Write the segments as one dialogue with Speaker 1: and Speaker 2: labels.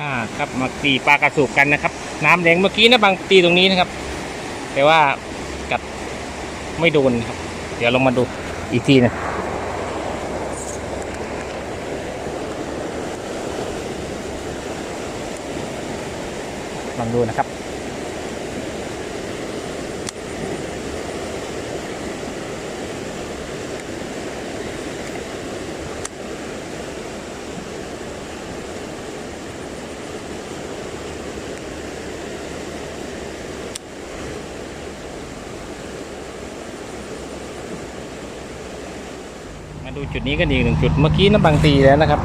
Speaker 1: อ่าครับมาตีปลากระสุกกันนะครับ น้ำแรงเมื่อกี้นะบางตีตรงนี้นะครับ แต่ว่ากับไม่โดนครับ เดี๋ยวลงมาดูอีกทีนะลองดูนะครับ มาดูจุดนี้กันอีกหนึ่งจุดเมื่อกี้น้ำบางตีแล้วนะครับ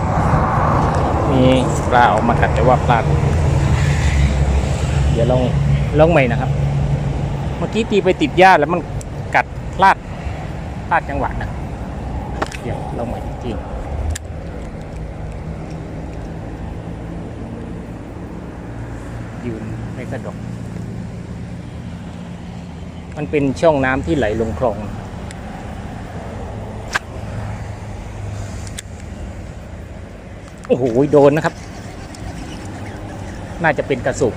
Speaker 1: มีปลาออกมากัดแต่ว่าปลาเดี๋ยวลองลองใหม่นะครับ เมื่อกี้ตีไปติดหญ้าแล้วมันกัดพลาดพลาดจังหวะนะเดี๋ยวลองใหม่จริงยืนไม่สะดวกมันเป็นช่องน้ำที่ไหลลงคลอง โอ้โหโดนนะครับ น่าจะเป็นกระสุก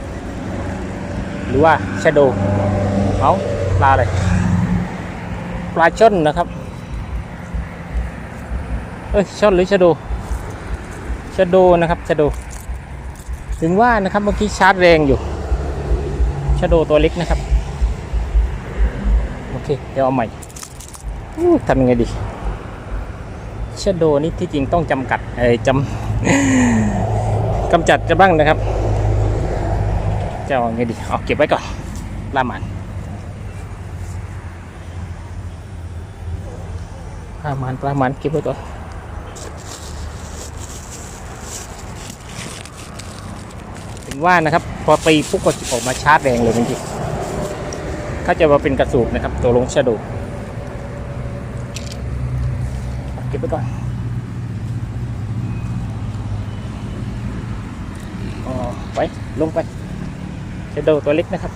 Speaker 1: หรือว่าชะโดเอาปลาอะไรปลาช่อนนะครับเอ้ยช่อนหรือชะโดชะโดนะครับชะโดถึงว่านะครับเมื่อกี้ชาร์จแรงอยู่ชะโดตัวเล็กนะครับ โอเค เดี๋ยวเอาใหม่ทำยังไงดีชะโดนี่ที่จริงต้องจำกัดเอ้ยจำ กำจัดจะบ้างนะครับจะเอาไงดีเอาเก็บไว้ก่อนปลาหมันปลาหมันปลาหมันเก็บไว้ก่อนถึงว่านะครับ พอตีปุ๊บก็ออกมาชาร์จแรงเลยจริงๆเขาจะมาเป็นกระสูบนะครับ ตัวลงชะโดเก็บไว้ก่อน อ๋อไป ลงไปเชโดตัวเล็กนะครับ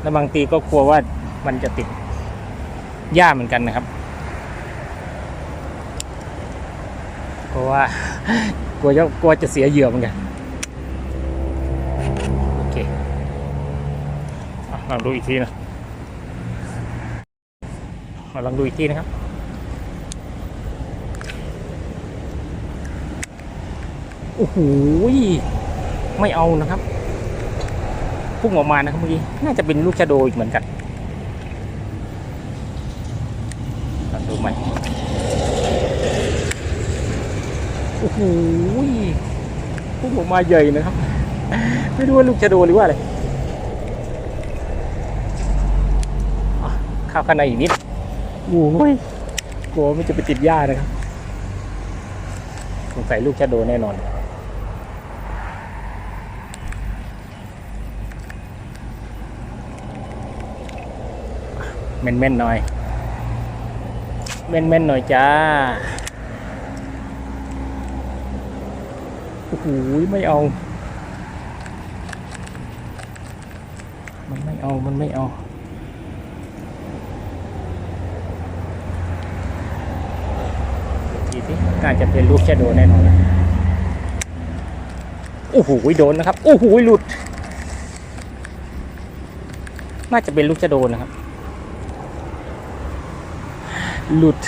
Speaker 1: แล้วบางทีก็กลัวว่ามันจะติดหญ้าเหมือนกันนะครับ เพราะว่ากลัวจะกลัวจะเสียเหยื่อเหมือนกัน โอเคอลองดูอีกทีนะมาลองดูอีกทีนะครับ โอ้โหไม่เอานะครับพุ่งออกมานะครับเมื่อกี้น่าจะเป็นลูกชะโดอีกเหมือนกันลองดูใหม่โอ้โหพุ่งออกมาใหญ่นะครับ ไม่รู้ว่าลูกชะโดหรือว่าอะไรข้าข้างในอีกนิดโอ้ยกลัวมันจะไปติดหญ้านะครับสงสัยลูกชะโดแน่นอน เม่นเม่นหน่อย เม่นเม่นหน่อยจ้าโอ้โหไม่เอา มันไม่เอา มันไม่เอาทีที่น่าจะเป็นลูกแชโดแน่นอนโอ้โหโดนนะครับโอ้โหหลุด น่าจะเป็นลูกแชโดนะครับ หลุด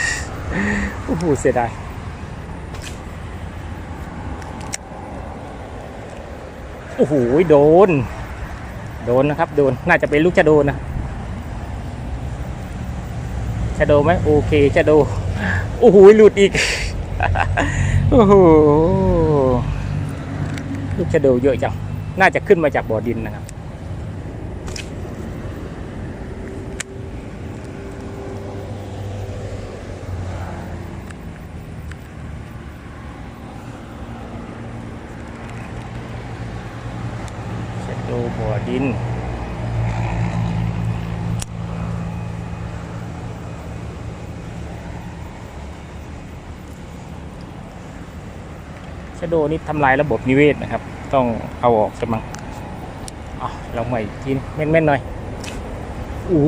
Speaker 1: โอ้โห เสียดาย โอ้โห โดน โดนนะครับ โดน น่าจะเป็นลูกชะโดนะชะโดไหมโอเคชะโด โอ้โห หลุดอีก โอ้โห ลูกชะโดเยอะจัง น่าจะขึ้นมาจากบ่อดินนะครับ ชะโด บ่อดิน ชะโดนี่ทำลายระบบนิเวศนะครับ ต้องเอาออกสมังอะลองใหม่อีกทีแม่นแม่นๆหน่อยอู้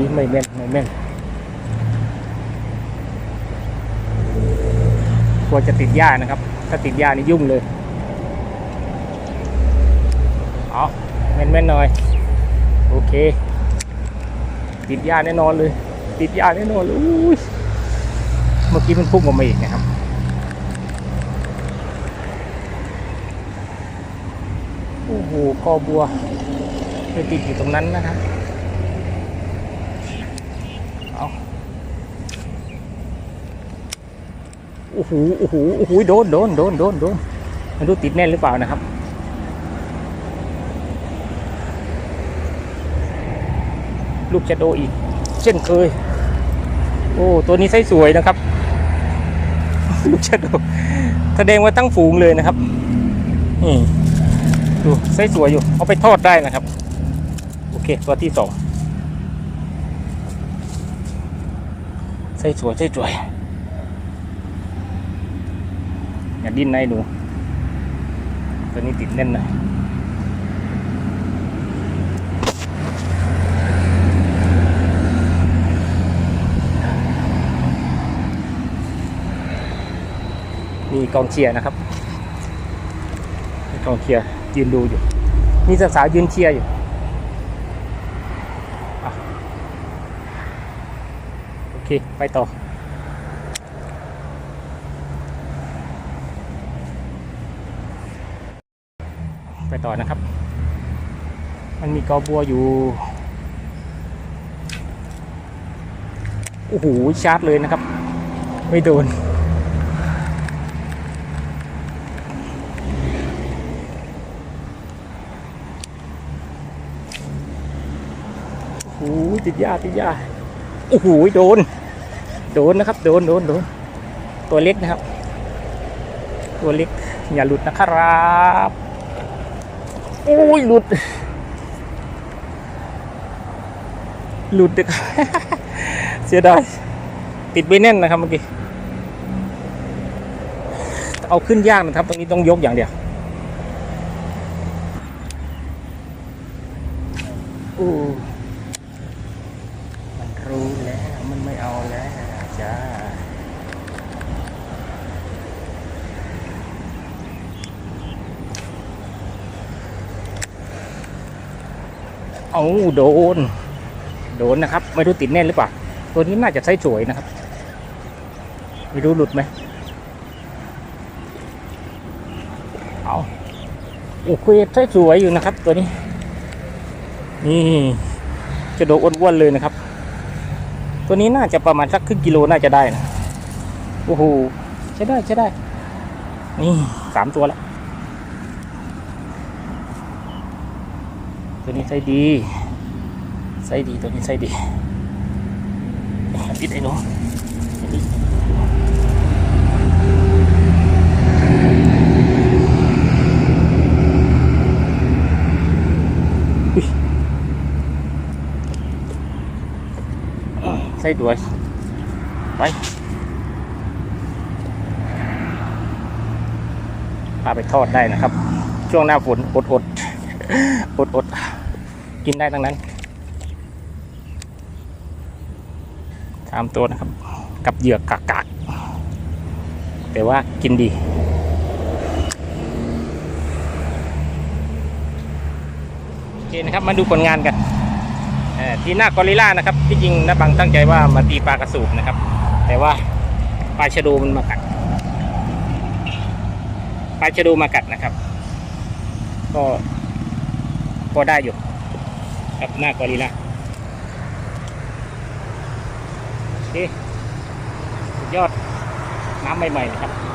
Speaker 1: ยไม่แม่นไม่แม่นกลัวจะติดหญ้านะครับ ถ้าติดหญ้านี่ยุ่งเลยเอ แม่นๆหน่อย โอเค ติดหญ้าแน่นอนเลย ติดหญ้าแน่นอนเลยอุ้ยเมื่อกี้มันพุ่งออกมาอีกนะครับโอ้โหกอบัวไปติดอยู่ตรงนั้นนะครับเอาโอ้โหโอ้โหโอ้โหโดนโดนโดนโดนโดนไม่รู้ติดแน่นหรือเปล่านะครับ ลูกจะโดอีก เช่นเคย โอ้ตัวนี้ไส์สวยนะครับ ลูกชะโดแสดงว่าตั้งฝูงเลยนะครับนี่ดูไส้สวยอยู่ เอาไปทอดได้นะครับ โอเค ตัวที่สองไส้สวยไส้สวย อย่าดิ้นนะไอ้หนูตัวนี้ติดแน่นหน่อย มีกองเชียร์นะครับกองเชียร์ยืนดูอยู่ มีสาวๆยืนเชียร์อยู่โอเค ไปต่อไปต่อนะครับ มันมีกอบัวอยู่ โอ้โห ชาร์จเลยนะครับ ไม่โดน โอ้โห ติดยาติดยาโอ้โหโดน โดนนะครับ โดนโดนโดนตัวเล็กนะครับ ตัวเล็กอย่าหลุดนะครับโอ้ยหลุด หลุดเด็กเสียดายติดไว้แน่นนะครับเมื่อกี้เอาขึ้นยากนะครับ ตรงนี้ต้องยกอย่างเดียวโอ้ มันรู้แล้วมันไม่เอาแล้วจ้า เอาโดน โดนนะครับ ไม่รู้ติดแน่นหรือเปล่า ตัวนี้น่าจะใช้สวยนะครับ ไม่รู้หลุดไหมเอาโอ้โหใช้สวยอยู่นะครับ ตัวนี้ นี่จะโดนอ้วนๆเลยนะครับ ตัวนี้น่าจะประมาณสักครึ่งกิโลน่าจะได้นะ โอ้โหใช้ได้ใช้ได้ นี่สามตัวแล้ว ตัวนี้ใส่ดีใส่ดีตัวนี้ใส่ดีปิดไอ้หนูอุ๊ยใส่ด้วย ไปพาไปทอดได้นะครับ ช่วงหน้าฝนอดอดอดอดๆ กินได้ทั้งนั้นสามตัวนะครับ กับเหยือกกากๆแต่ว่ากินดีโอเคนะครับมาดูผลงานกันที่หน้ากอริลล่านะครับ ที่จริงนะบังตั้งใจว่ามาตีปลากระสูบนะครับ แต่ว่าปลาชะโดมันมากัดปลาชะโดมากัดนะครับ ก็ก็ได้อยู่ กับหน้ากอริลล่าโอเคสุดยอดน้ำใหม่ๆนะครับ